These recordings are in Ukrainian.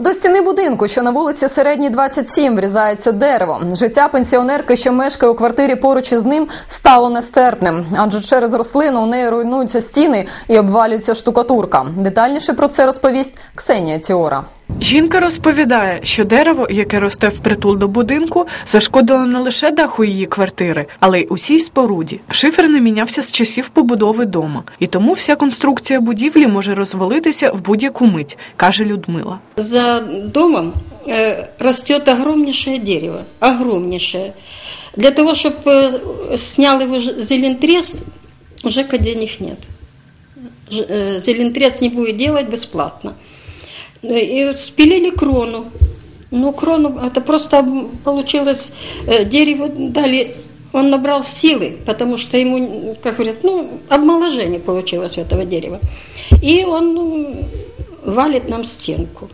До стіни будинку, що на вулиці Середній 27, врізається дерево. Життя пенсіонерки, що мешкає у квартирі поруч із ним, стало нестерпним, адже через рослину у неї руйнуються стіни і обвалюється штукатурка. Детальніше про це розповість Ксенія Тіора. Жінка розповідає, що дерево, яке росте впритул до будинку, зашкодило не лише даху її квартири, але й усій споруді. Шифер не мінявся з часів побудови дома, і тому вся конструкція будівлі може розвалитися в будь-яку мить, каже Людмила. За домом э, растет огромнейшее дерево, огромнейшее. Для того, чтобы снял его ж- зелентрест, у ЖЭКа денег нет. Ж- э, Зелентрест не будет делать бесплатно. Э, И спилили крону. Ну, крону, это просто м, получилось, э, дерево дали, он набрал силы, потому что ему, как говорят, ну, обмоложение получилось у этого дерева. И он ну, валит нам стенку.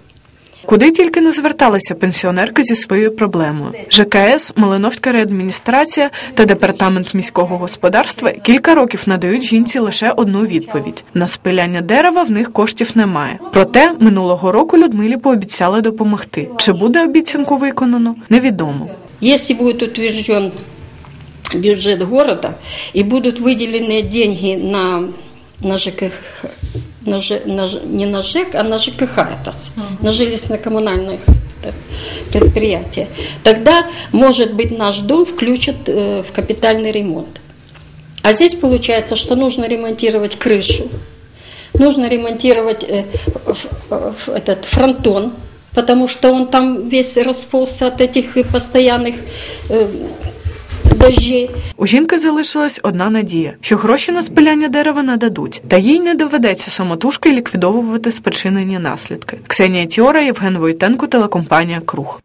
Куди тільки не зверталася пенсіонерка зі своєю проблемою. ЖКС, Малиновська реадміністрація та департамент міського господарства кілька років надають жінці лише одну відповідь: на спиляння дерева в них коштів немає. Проте минулого року Людмилі пообіцяли допомогти. Чи буде обіцянку виконано, невідомо. Если будет утвержден бюджет города и будут выделены деньги на, на ЖКХ, на, Ж- на Ж- не на ЖЭК, а на ЖКХ, это, с- на жилищно-коммунальное э, предприятие, тогда, может быть, наш дом включат э, в капитальный ремонт. А здесь получается, что нужно ремонтировать крышу, нужно ремонтировать э, ф- ф- этот фронтон, потому что он там весь расползся от этих э, постоянных э. У жінки залишилась одна надія, що гроші на спиляння дерева нададуть, та їй не доведеться самотужки ліквідовувати спричинені наслідки. Ксенія Тіора, Євген Войтенко, телекомпанія Круг.